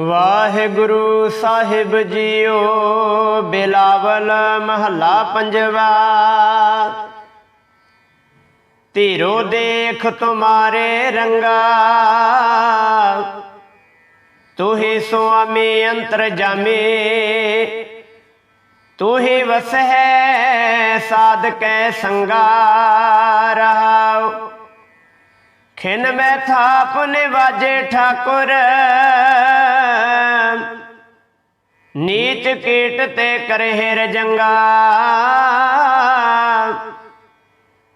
ਵਾਹਿਗੁਰੂ ਸਾਹਿਬ JIO, Bilawal ਮਹੱਲਾ ਪੰਜਵਾ। ਧੀਰੋ ਦੇਖ ਤੁਮਾਰੇ ਰੰਗਾ। ਤੁਹੀ ਸੁਆਮੀ ਅੰਤਰ ਜਾਮੇ। ਤੁਹੀ ਵਸਹਿ ਸਾਧਕੈ ਸੰਗਾ ਰਹਾਉ ਖਿਨ ਮੈਂ ਥਾਪ ਨਿਵਾਜੇ ਠਾਕੁਰ। ਨੀਚ ਕੀਟ ਤੇ ਕਰਹਿ ਰਜੰਗਾ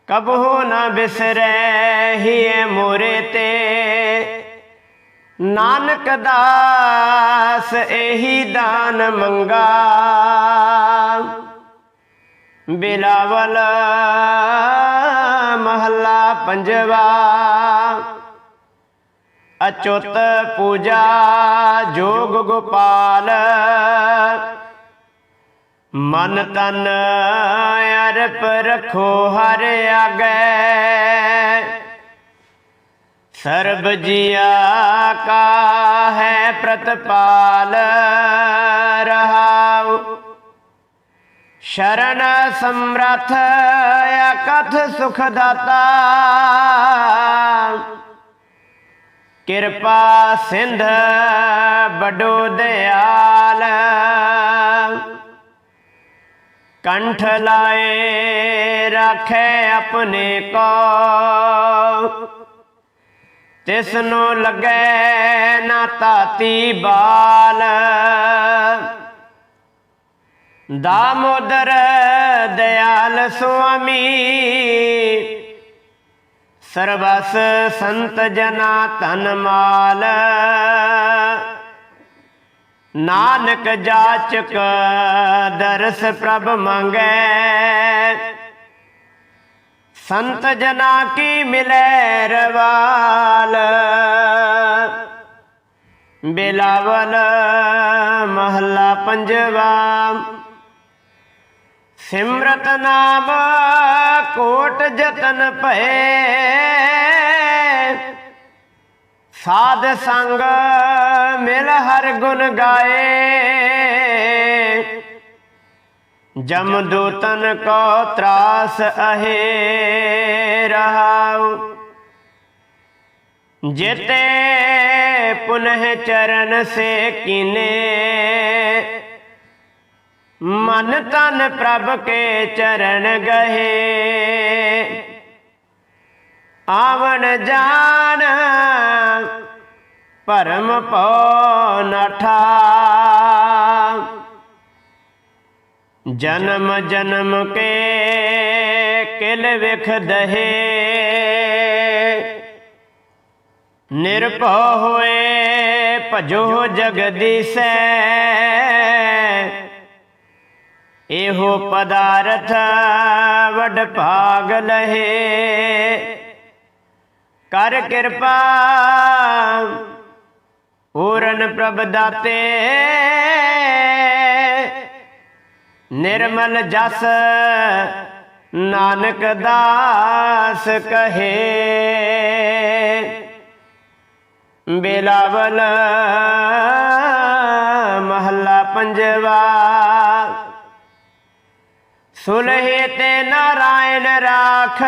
ਕਬਹੂ ਨਾ ਬਿਸਰੈ ਹੀਏ ਮੋਰੇ ਤੇ। ਨਾਨਕ ਦਾਸ ਇਹੀ ਦਾਨ ਮੰਗਾ। ਬਿਲਾਵਲ ਮਹੱਲਾ ਪੰਜਵਾ। ਅਚੁੱਤ ਪੂਜਾ ਜੋਗ ਗੋਪਾਲ। ਮਨ ਤਨ ਅਰਪ ਰਖੋ ਹਰ ਆਗੇ। ਸਰਬ ਜੀਆ ਕਾ ਹੈ ਪ੍ਰਤਪਾਲ ਰਹਾਉ। ਸ਼ਰਨ ਸਮਰਥ ਅਕਥ ਸੁਖ ਦਾਤਾ ਕਿਰਪਾ ਸਿੰਧ ਬਡੋ ਦਿਆਲ। ਕੰਠ ਲਾਏ ਰੱਖੇ ਆਪਣੇ ਕੋ। ਤਿਸ ਨੂੰ ਲਗੇ ਨਾ ਤਾਤੀ ਬਾਲ। ਦਾਮੋਦਰ ਦਿਆਲ ਸੁਆਮੀ ਸਰਬਸ ਸੰਤ ਜਨਾ ਤਨ ਮਾਲ ਨਾਨਕ ਜਾਚਕ ਦਰਸ ਪ੍ਰਭ ਮੰਗੈ ਸੰਤ ਜਨਾ ਕੀ ਮਿਲੈ ਰਵਾਲ ਬਿਲਾਵਲ ਮਹੱਲਾ ਪੰਜਵਾ ਸਿਮਰਤ ਨਾਮ ਕੋਟ ਜਤਨ ਭਏ। ਸਾਧ ਸੰਗ ਮਿਲ ਹਰ ਗੁਣ ਗਾਏ। ਜਮ ਦੂਤਨ ਕੋ ਤਰਾਸ ਅਹੇ ਰਹਾਉ। ਜਿਤੇ ਪੁਨਹ ਚਰਨ ਸੇ ਕੀਨੇ। ਮਨ ਤਨ ਪ੍ਰਭ ਕੇ ਚਰਨ ਗਹੇ। ਆਵਣ ਜਾਣ ਪਰਮ ਪਉ ਨਠਾ ਜਨਮ ਜਨਮ ਕੇ ਕਿਲ ਵਿਖ ਦਹੇ। ਨਿਰਭਉ ਹੋਏ ਭਜੋ ਜਗਦੀਸੈ। ਇਹੋ ਪਦਾਰਥ ਵਡ ਭਾਗ ਲਹੇ। ਕਰ ਕਿਰਪਾ ਪੂਰਨ ਪ੍ਰਭ ਦਾਤੇ। ਨਿਰਮਲ ਜਸ ਨਾਨਕ ਦਾਸ ਕਹੇ। ਬਿਲਾਵਲ ਮਹੱਲਾ ਪੰਜਵਾ। ਸੁਲਹੇ ਤੇ ਨਾਰਾਇਣ ਰਾਖ।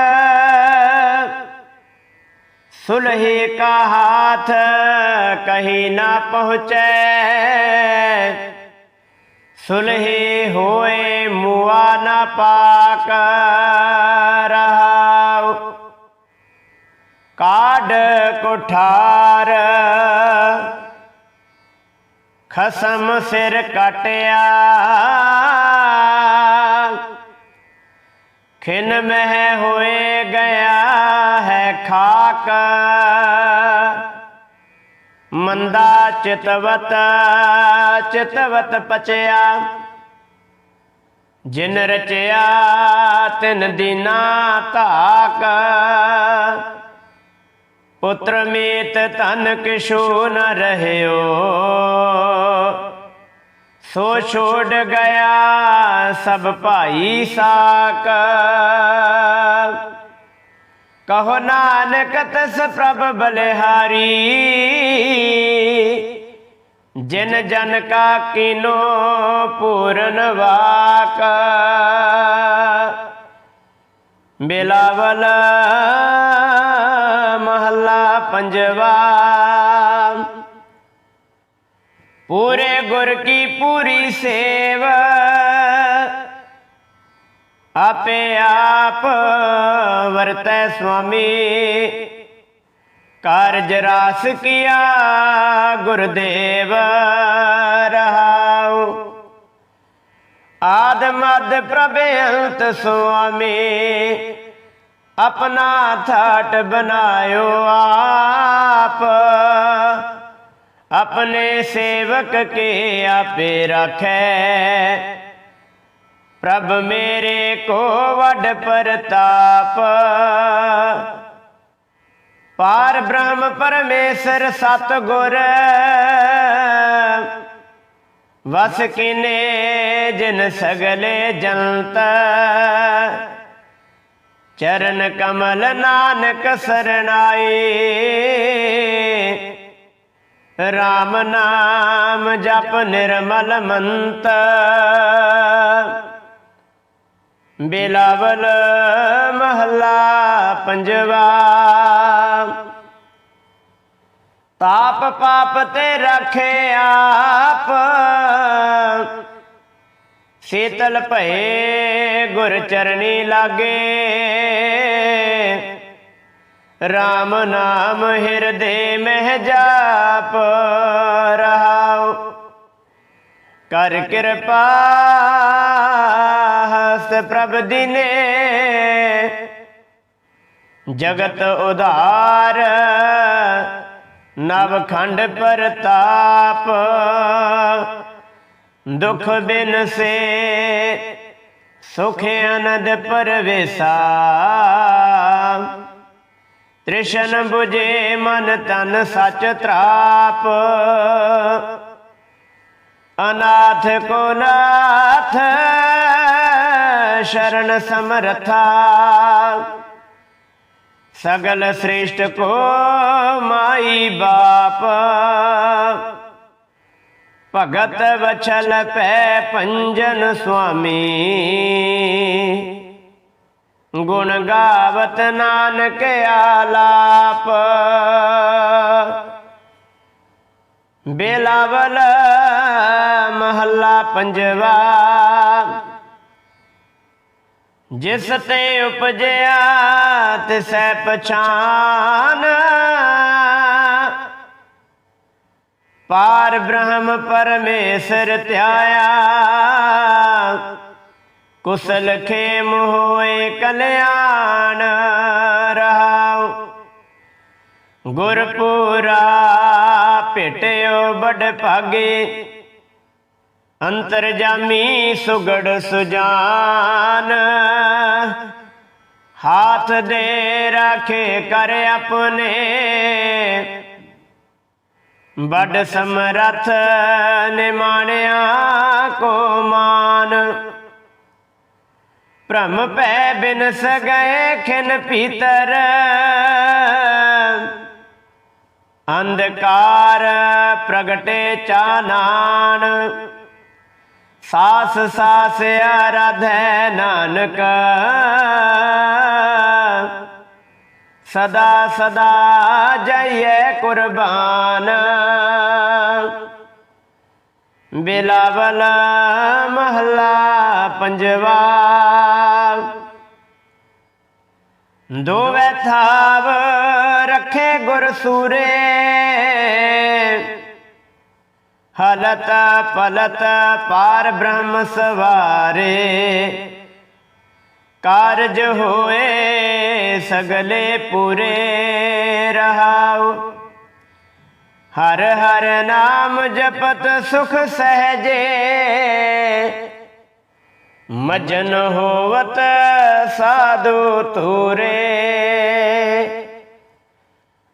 ਸੁਲਹੇ ਕਾ ਹਾਥ ਕਹੀ ਨਾ ਪਹੁੰਚੈ। ਸੁਲਹੇ ਹੋਏ ਮੁਆ ਨਾ ਪਾਕ ਰਹਾਉ। ਕਾਢ ਕੁਠਾਰ ਖਸਮ ਸਿਰ ਕਟਿਆ। ਖਿਨ ਮਹਿ ਹੋਏ ਗਿਆ ਹੈ ਖਾਕ। ਮੰਦਾ ਚਿਤਵਤ ਚਿਤਵਤ ਪਚਿਆ। ਜਿਨ ਰਚਿਆ, ਤਿਨ ਦੀਨਾ ਧਾਕ। ਪੁੱਤਰ ਮੀਤ ਧਨ ਕਿਸ਼ੋ ਨ ਰਹਿਓ। ਸੋ ਛੋੜ ਗਿਆ ਸਭ ਭਾਈ ਸਾਕ ਕਹੋ ਨਾਨਕ ਤਸ ਪ੍ਰਭ ਬਲਿਹਾਰੀ। ਜਿਨ ਜਨ ਕਾ ਕਿਨੋ ਪੂਰਨ ਵਾਕ। ਬਿਲਾਵਲ ਮਹੱਲਾ ਪੰਜਵਾ। ਪੂਰੇ ਗੁਰ ਕੀ ਪੂਰੀ ਸੇਵ। ਆਪੇ ਆਪ ਵਰਤੈ ਸੁਆਮੀ। ਕਾਰਜ ਰਾਸ ਕੀਆ, ਗੁਰਦੇਵ ਰਹਾਉ। ਆਦ ਮਦ ਪ੍ਰਭ ਅੰਤ ਸੁਆਮੀ, ਆਪਣਾ ਥਾਟ ਬਨਾਇਓ ਆਪ। ਆਪਣੇ ਸੇਵਕ ਕੇ ਆਪੇ ਰੱਖੈ। ਪ੍ਰਭ ਮੇਰੇ ਕੋ ਵੱਡ ਪ੍ਰਤਾਪ। ਪਾਰ ਬ੍ਰਹਮ ਪਰਮੇਸ਼ਰ ਸਤ ਗੁਰ ਵਸ ਕਿਨੇ ਜਿਨ ਸਗਲੇ ਜੰਤ ਚਰਨ ਕਮਲ ਨਾਨਕ ਸਰਣਾਈ RAM ਨਾਮ ਜਪ ਨਿਰਮਲ ਮੰਤ ਬਿਲਾਵਲ ਮਹੱਲਾ ਪੰਜਵਾ। ਤਾਪ ਪਾਪ ਤੇ ਰੱਖੇ ਆਪ, ਸੀਤਲ ਭਏ ਗੁਰ ਚਰਣੀ ਲਾਗੇ। RAM ਨਾਮ ਹਿਰਦੇ ਮਹਿ ਜਾਪ ਰਹਾਉ। ਕਰ ਕਿਰਪਾ ਹਸਤ ਪ੍ਰਭ ਦਿਨੇ। ਜਗਤ ਉਧਾਰ, ਨਵ ਖੰਡ ਪ੍ਰਤਾਪ, ਦੁਖ ਬਿਨ ਸੇ, ਸੁਖ ਅਨੰਦ ਪਰਵੇਸਾ। ਤ੍ਰਿਸ਼ਨ 부ਜੇ ਮਨ ਤਨ ਸਚ ਤ੍ਰਾਪ। ਅਨਾਥ ਕੋ ਨਾਥ ਸ਼ਰਨ ਸਮਰਥਾ। ਸਗਲ ਸ੍ਰੇਸ਼ਟ ਕੋ ਮਾਈ ਬਾਪ। ਭਗਤ ਵਚਲ ਪੈ ਪੰਜਨ ਸੁਆਮੀ। ਗੁਣ ਗਾਵਤ ਨਾਨਕ ਆਲਾਪ। ਬੇਲਾਵਲ ਮਹੱਲਾ ਪੰਜਵਾ। ਜਿਸ ਤੇ ਉਪਜਿਆ ਤਿਸੈ ਪਛਾਨ। ਪਾਰ ਬ੍ਰਹਮ ਪਰਮੇਸ਼ਰ ਧਿਆਇਆ। ਕੁਸਲ ਖੇਮ ਹੋਏ ਕਲਿਆਣ ਰਹਾਉ। ਗੁਰਪੂਰਾ ਭੇਟਿਓ ਬੜ ਭਾਗੇ। ਅੰਤਰਜਾਮੀ ਸੁਗੜ ਸੁਜਾਨ। ਹਾਥ ਦੇ ਰਾਖੇ ਕਰ ਆਪਣੇ। ਬੜ ਸਮਰਥ ਨਿਮਾਣਿਆ ਕੋ ਮਾਨ। ਭ੍ਰਮ ਪੈ ਬਿਨਸ ਗਏ ਖਿਨ ਪੀਤਰ। ਅੰਧਕਾਰ ਪ੍ਰਗਟੇ ਚਾਨਾਨ ਸਾਸ ਸਾਸ ਆਰਾਧੈ ਨਾਨਕ। ਸਦਾ ਸਦਾ ਜਾਈਏ ਕੁਰਬਾਨ। ਬਿਲਾਵਲ ਮਹੱਲਾ ਪੰਜਵਾ। ਦੋਵੇਂ ਥਾਵ ਰੱਖੇ ਗੁਰ ਸੂਰੇ ਹਲਤ ਪਲਤ ਪਾਰ ਬ੍ਰਹਮ ਸਵਾਰੇ। ਕਾਰਜ ਹੋਏ ਸਗਲੇ ਪੁਰੇ ਰਹਾਉ। ਹਰ ਹਰ ਨਾਮ ਜਪਤ ਸੁਖ ਸਹਜੇ। ਮਜਨ ਹੋਵਤ ਸਾਧੂ ਤੂਰੇ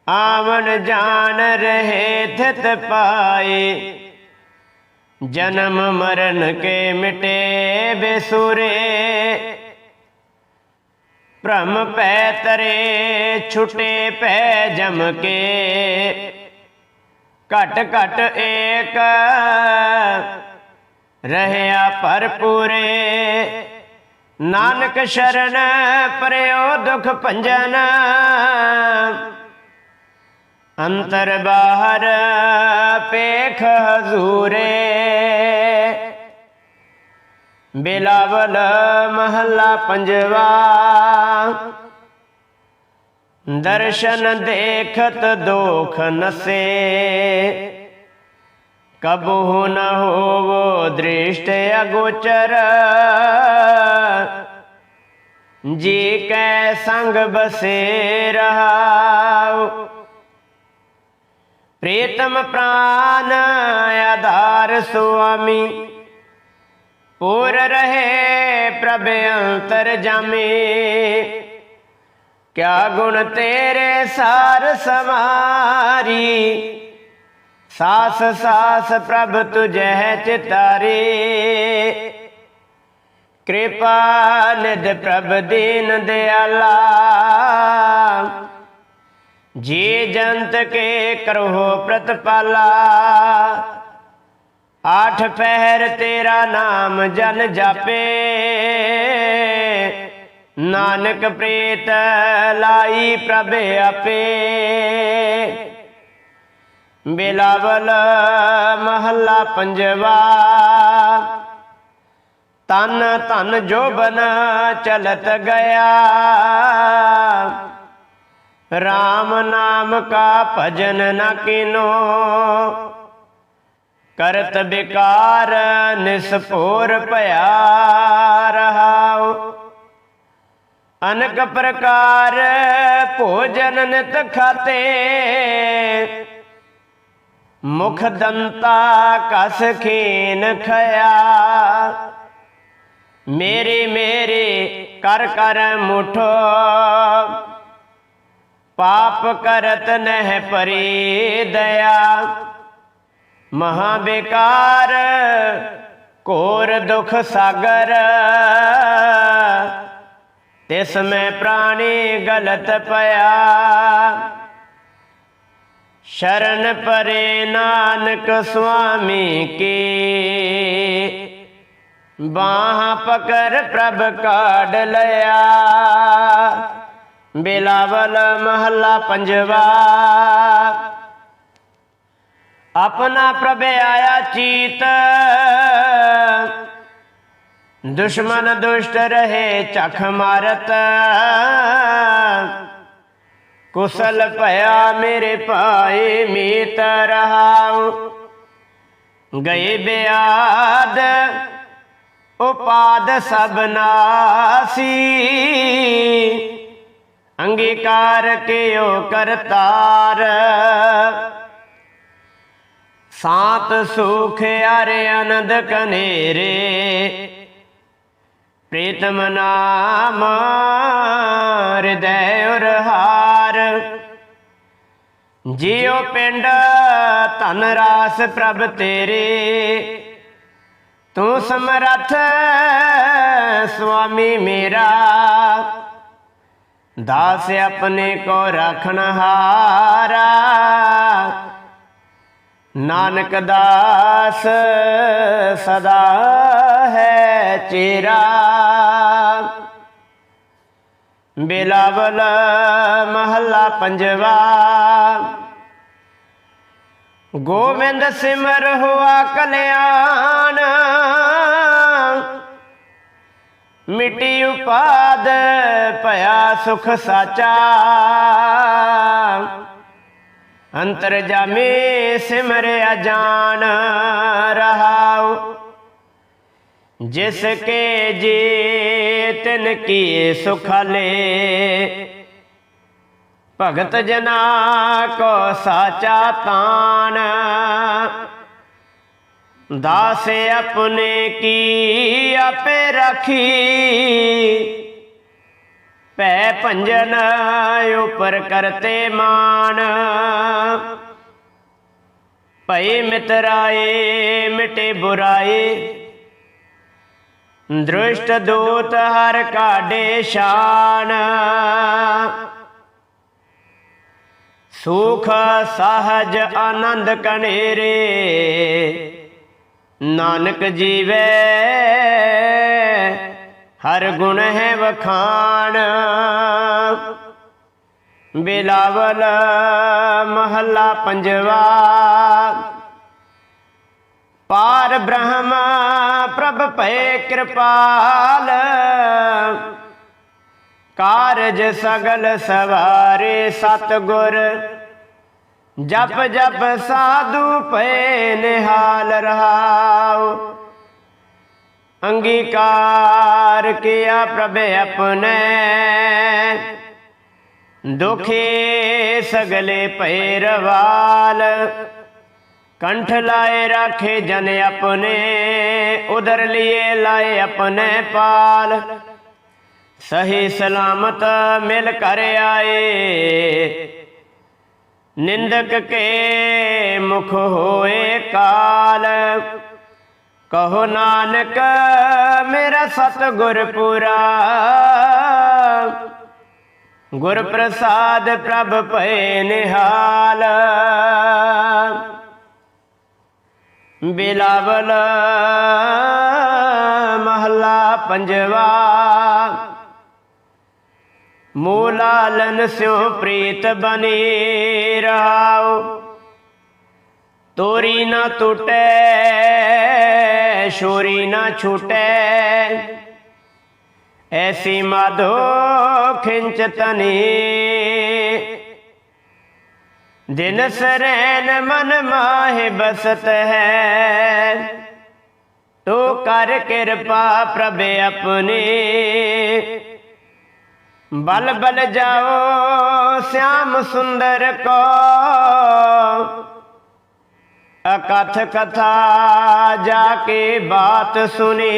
ਆਵਨ ਜਾਣ ਰਹੇ ਥਿਤ ਪਾਏ। ਜਨਮ ਮਰਨ ਕੇ ਮਿਟੇ ਬੇਸੁਰੇ। ਭ੍ਰਮ ਪੈ ਤਰੇ, ਛੁਟੇ ਪੈ ਜਮ ਕੇ। ਘਟ ਘਟ ਏਕ ਰਹਿਆ ਭਰਪੂਰੇ। ਨਾਨਕ ਸ਼ਰਨ ਪਰਿਓ ਦੁਖ ਭੰਜਨ। ਅੰਤਰ ਬਾਹਰ ਪੇਖ ਹਜ਼ੂਰੇ। ਬਿਲਾਵਲ ਮਹੱਲਾ ਪੰਜਵਾ। ਦਰਸ਼ਨ ਦੇਖਤ ਦੋਖ ਨਸੇ। ਕਬਹੁ ਨ ਹੋਵੋ ਦ੍ਰਿਸ਼ਟ ਅਗੋਚਰ। ਜੀ ਕੈ ਸੰਗ ਬਸੇ ਰਹਾਉ। ਪ੍ਰੀਤਮ ਪ੍ਰਾਨ ਆਧਾਰ ਸੁਆਮੀ ਪੂਰ ਰਹੇ ਪ੍ਰਭ ਅੰਤਰ ਜਾਮੇ ਕਿਆ ਗੁਣ ਤੇਰੇ ਸਾਰ ਸਮਾਰੀ ਸਾਸ ਸਾਸ ਪ੍ਰਭ ਤੁਝੈ ਚਿਤਾਰੇ ਕਿਰਪਾ ਨਿਧ ਪ੍ਰਭ ਦੀਨ ਦਿਆਲਾ ਜੀ ਜੰਤ ਕੇ ਕਰੋ ਪ੍ਰਤਪਾਲਾ। ਆਠ ਪਹਿਰ ਤੇਰਾ ਨਾਮ ਜਨ ਜਾਪੇ। ਨਾਨਕ ਪ੍ਰੀਤ ਲਾਈ ਪ੍ਰਭ ਆਪੇ। ਬਿਲਾਵਲ ਮਹੱਲਾ ਪੰਜਵਾ। ਤਨ ਧਨ ਜੋਬਨ ਚਲਤ ਗਿਆ। RAM ਨਾਮ ਕਾ ਭਜਨ ਨ ਕੀਨੋ। ਕਰਤ ਬਿਕਾਰ ਨਿਸ਼ਪੋਰ ਭਇਆ ਰਹਾਉ। ਅਨਕ ਪ੍ਰਕਾਰ ਭੋਜਨ ਨਿਤ ਖਾਤੇ। ਮੁਖ ਦੰਤਾ ਕਸ ਖੀਨ ਖਿਆ ਮੇਰੇ ਮੇਰੇ ਕਰ ਕਰ ਮੁਠੋ। ਪਾਪ ਕਰਤ ਨਹਿ ਪਰੀ ਦਇਆ। ਮਹਾ ਬੇਕਾਰ ਕੋਰ ਦੁਖ ਸਾਗਰ। ਤਿਸ ਮੈਂ ਪ੍ਰਾਣੀ ਗਲਤ ਪਿਆ। ਸ਼ਰਨ ਪਰੇ ਨਾਨਕ ਸੁਆਮੀ ਕੀ। ਬਾਹ ਪਕਰ ਪ੍ਰਭ ਕਾਢ ਲਿਆ। ਬਿਲਾਵਲ ਮਹੱਲਾ ਪੰਜਵਾ। ਆਪਣਾ ਪ੍ਰਭ ਆਇਆ ਚੀਤ। ਦੁਸ਼ਮਨ ਦੁਸ਼ਟ ਰਹੇ ਚਖ ਮਾਰਤ। ਕੁਸਲ ਭਇਆ ਮੇਰੇ ਭਾਈ ਮੀਤ ਰਹਾਉ। ਗਏ ਬਿਆਦ, ਉਪਾਦ ਸਭ ਨਾਸੀ। ਅੰਗੀਕਾਰ ਕਿਓ ਕਰਤਾਰ ਸਾਤ ਸੁਖ ਅਰੇ ਆਨੰਦ ਕਨੇਰੇ, ਪ੍ਰੀਤਮ ਨਾਮ ਹਿਰਦੈ ਉਰਹਾਰ ਜਿਉ ਪਿੰਡ ਧਨ ਰਾਸ ਪ੍ਰਭ ਤੇਰੇ, ਤੂੰ ਸਮਰਥ ਸੁਆਮੀ ਮੇਰਾ। ਦਾਸ ਆਪਣੇ ਕੋ ਰੱਖਣ ਹਾਰਾ। ਨਾਨਕ ਦਾਸ ਸਦਾ ਹੈ ਚੇਰਾ। ਬਿਲਾਵਲ ਮਹੱਲਾ ਪੰਜਵਾ। ਗੋਵਿੰਦ ਸਿਮਰ ਹੋਆ ਕਲਿਆਣ। ਮਿਟੀ ਉਪਾਦ ਭਇਆ ਸੁਖ ਸਾਚਾ। ਅੰਤਰ ਜਾਮੇ ਸਿਮਰਿਆ ਜਾਣ ਰਹਾਉ। ਜਿਸ ਕੇ ਜੀ ਤਿਨ ਕੀ ਸੁਖਲੇ ਭਗਤ ਜਨਾ ਕੋ ਸਾਚਾ ਤਾਨ। ਦਾਸ ਆਪਣੇ ਕੀ ਆਪੇ ਰੱਖੀ? ਭੈ ਭੰਜਨ ਉਪਰ ਕਰਤੇ ਮਾਨ। ਭਈ ਮਿਤਰਾਏ, ਮਿਟੇ ਬੁਰਾਏ। ਦ੍ਰਿਸ਼ਟ ਦੂਤ ਹਰ ਕਾਡੇ ਸ਼ਾਨ। ਸੁਖ, ਸਹਜ, ਆਨੰਦ ਕਣੇਰੇ ਨਾਨਕ ਜੀਵੇ, ਹਰ ਗੁਣ ਹੈ ਵਖਾਣ। ਬਿਲਾਵਲ ਮਹੱਲਾ ਪੰਜਵਾ, ਪਾਰ ਬ੍ਰਹਮ ਪ੍ਰਭ ਭਏ ਕਿਰਪਾਲ। ਕਾਰਜ ਸਗਲ ਸਵਾਰੇ ਸਤਗੁਰ ਜਪ ਜਪ ਸਾਧੂ ਪਏ ਨਿਹਾਲ ਰਹਾਉ। ਅੰਗੀਕਾਰ ਕੀਆ ਪ੍ਰਭ ਆਪਣੇ। ਦੁਖੇ ਸਗਲੇ ਪਏ ਰਵਾਲ ਕੰਠ ਲਾਏ ਰਾਖੇ ਜਨ ਆਪਣੇ। ਉਧਰ ਲਿਏ ਲਾਏ ਆਪਣੇ ਪਾਲ। ਸਹੀ ਸਲਾਮਤ ਮਿਲ ਕਰ ਆਏ। ਨਿੰਦਕ ਕੇ ਮੁਖ ਹੋਏ ਕਾਲ। ਕਹੋ ਨਾਨਕ, ਮੇਰਾ ਸਤਿਗੁਰ ਪੁਰਾ। ਗੁਰ ਪ੍ਰਸਾਦ ਪ੍ਰਭ ਭਏ ਨਿਹਾਲ। ਬਿਲਾਵਲ ਮਹੱਲਾ ਪੰਜਵਾ। ਮੋਲਾ ਲਨ ਸਿਉ ਪ੍ਰੀਤ ਬਨੀ ਰਹਾਉ ਤੋਰੀ ਨਾ ਟੁੱਟੇ ਸ਼ੋਰੀ ਨਾ ਛੂਟੇ। ਐਸੀ ਮਾਧੋ ਖਿੰਚ ਤਨੀ ਦਿਨ ਸਰੈਨ ਮਨ ਮਾਹਿ ਬਸਤ ਹੈ। ਤੋ ਕਰ ਕਿਰਪਾ ਪ੍ਰਭ ਆਪਣੇ। ਬਲ ਬਲ ਜਾਓ ਸ਼ਾਮ ਸੁੰਦਰ ਕੋ। ਅਕਥ ਕਥਾ ਜਾ ਕੇ ਬਾਤ ਸੁਨੇ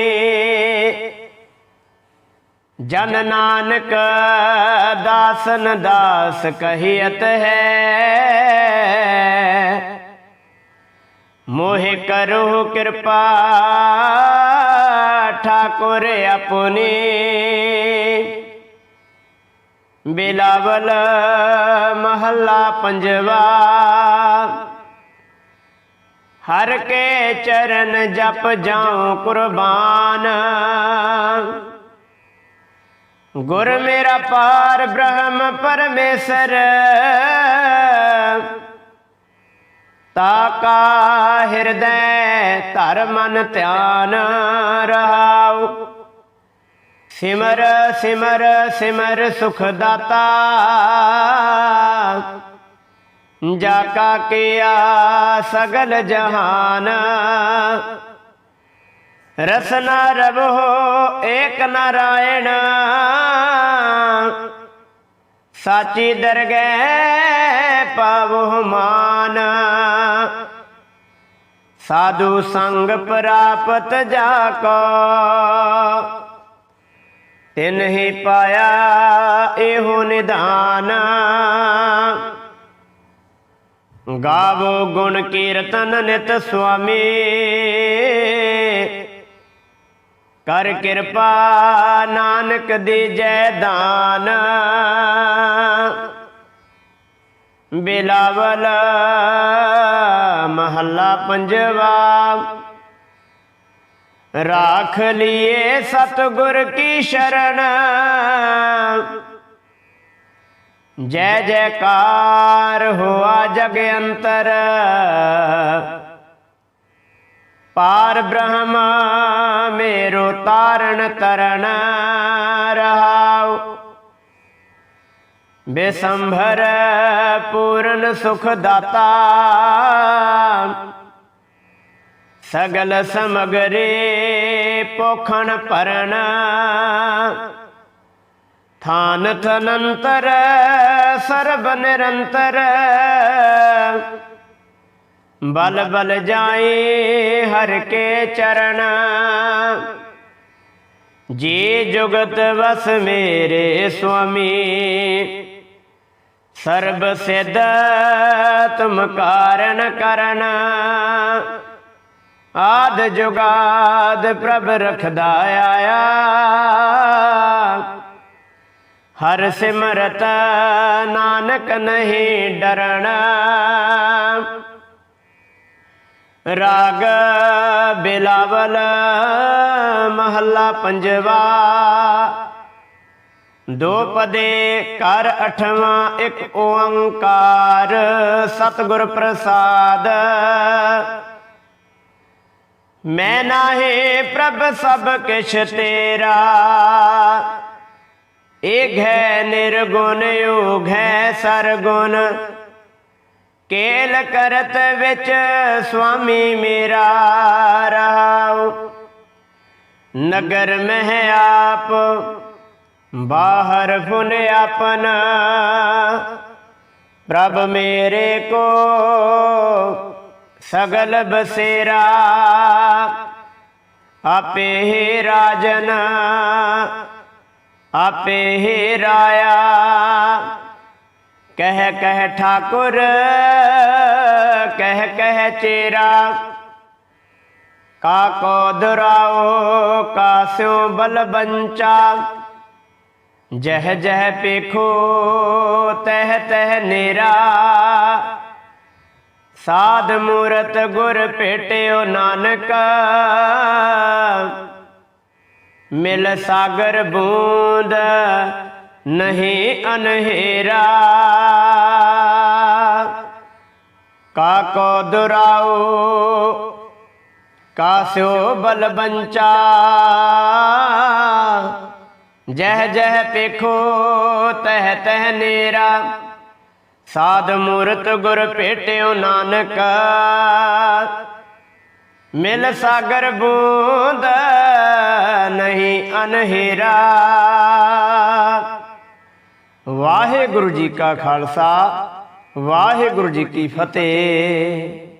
ਜਨ ਨਾਨਕ ਦਾਸਨ ਦਾਸ ਕਹਿਤ ਹੈ। ਮੋਹਿ ਕਰੋ ਕਿਰਪਾ ਠਾਕੁਰ ਆਪਣੇ। ਬਿਲਾਵਲ ਮਹੱਲਾ ਪੰਜਵਾ। ਹਰ ਕੇ ਚਰਨ ਜਪ ਜਾਉ ਕੁਰਬਾਨ। ਗੁਰ ਮੇਰਾ ਪਾਰ ਬ੍ਰਹਮ ਪਰਮੇਸ਼ਰ। ਤਾ ਕਾ ਹਿਰਦੈ ਧਰ ਮਨ ਧਿਆਨ ਰਹਾਉ। ਸਿਮਰ ਸਿਮਰ ਸਿਮਰ ਸੁਖ ਦਾਤਾ ਜਾ ਕਾ ਕੀਆ ਸਗਲ ਜਹਾਨ। ਰਸਨਾ ਰਵੋ ਏਕ ਨਾਰਾਇਣ। ਸਾਚੀ ਦਰਗਹਿ ਪਾਵੋ ਮਾਨ। ਸਾਧੂ ਸੰਗ ਪ੍ਰਾਪਤ ਜਾ ਕੋ। ਤਿਨ ਹੀ ਪਾਇਆ ਇਹੋ ਨਿਧਾਨ ਗਾਵੋ ਗੁਣ ਕੀਰਤਨ ਨਿਤ ਸੁਆਮੀ। ਕਰ ਕਿਰਪਾ ਨਾਨਕ ਦੇ ਜੈ ਦਾਨ। ਬਿਲਾਵਲ ਮਹੱਲਾ ਪੰਜਵਾ। ਰਾਖ ਲਿਏ ਸਤਗੁਰ ਕੀ ਸ਼ਰਨ ਜੈ ਜੈਕਾਰ ਹੋਆ ਜਗ ਅੰਤਰ ਪਾਰ ਬ੍ਰਹਮ ਮੇਰੋ ਤਾਰਨ ਤਰਨ ਰਹਾਉ ਬੇਸੰਭਰ ਪੂਰਨ ਸੁਖ ਦਾਤਾ ਸਗਲ ਸਮਗਰੇ ਪੋਖਣ ਪਰਨ ਥਾਨ ਥਨੰਤਰ, ਸਰਬ ਨਿਰੰਤਰ। ਬਲ ਬਲ ਜਾਏ ਹਰ ਕੇ ਚਰਨ। ਜੀ ਜੁਗਤ ਵਸ ਮੇਰੇ ਸੁਆਮੀ। ਸਰਬ ਸਿਧ ਤੁਮ ਕਾਰਨ ਕਰਨਾ। ਆਦ ਜੁਗਾਦ ਪ੍ਰਭ ਰਖਦਾ ਆਇਆ। ਹਰ ਸਿਮਰਤ ਨਾਨਕ ਨਹੀਂ ਡਰਣਾ। ਰਾਗ ਬਿਲਾਵਲ ਮਹੱਲਾ ਪੰਜਵਾ। ਦੋ ਪਦੇ ਕਰ ਅਠਵਾਂ, ਇੱਕ ਓੰਕਾਰ। ਸਤਿਗੁਰ ਪ੍ਰਸਾਦ ਮੈਂ ਨਾਹੀ ਪ੍ਰਭ ਸਭ ਕਿਛ ਤੇਰਾ। ਏਕ ਹੈ ਨਿਰਗੁਣ ਯੋਗ ਹੈ ਸਰਗੁਣ। ਕੇਲ ਕਰਤ ਵਿੱਚ ਸੁਆਮੀ ਮੇਰਾ ਰਹਾਉ। ਨਗਰ ਮਹਿ ਆਪ, ਬਾਹਰ ਫੁਨ ਆਪਨ ਪ੍ਰਭ ਮੇਰੇ ਕੋ ਸਗਲ ਬਸੇਰਾ, ਆਪੇ ਹੀ ਰਾਜਨ, ਆਪੇ ਹੀ ਰਾਇਆ। ਕਹਿ ਕਹਿ ਠਾਕੁਰ, ਕਹਿ ਕਹਿ ਚੇਰਾ। ਕਾ ਕੋ ਦੁਰਾਓ ਕਾਸਿਓ ਬਲ ਬੰਚਾ। ਜਹ ਜਹ ਪੇਖੋ, ਤਹ ਤਹ ਨੇਰਾ। ਸਾਧ ਮੂਰਤ ਗੁਰ ਭੇਟਿਓ ਨਾਨਕ। ਮਿਲ ਸਾਗਰ ਬੂੰਦ ਨਹੀਂ ਅਨਹੇਰਾ। ਕਾਕੋ ਦੁਰਾਓ ਕਾਸਿਓ ਬਲਬੰਚਾ ਜਹ ਜਹ ਪੇਖੋ ਤਹ ਤਹ ਨੇਰਾ। ਸਾਧ ਮੂਰਤ ਗੁਰ ਭੇਟਿਓ ਨਾਨਕ। ਮਿਲ ਸਾਗਰ ਬੂੰਦ ਨਹੀਂ ਅਨਹੇਰਾ। ਵਾਹਿਗੁਰੂ ਜੀ ਕਾ ਖਾਲਸਾ, ਵਾਹਿਗੁਰੂ ਜੀ ਕੀ ਫਤਿਹ।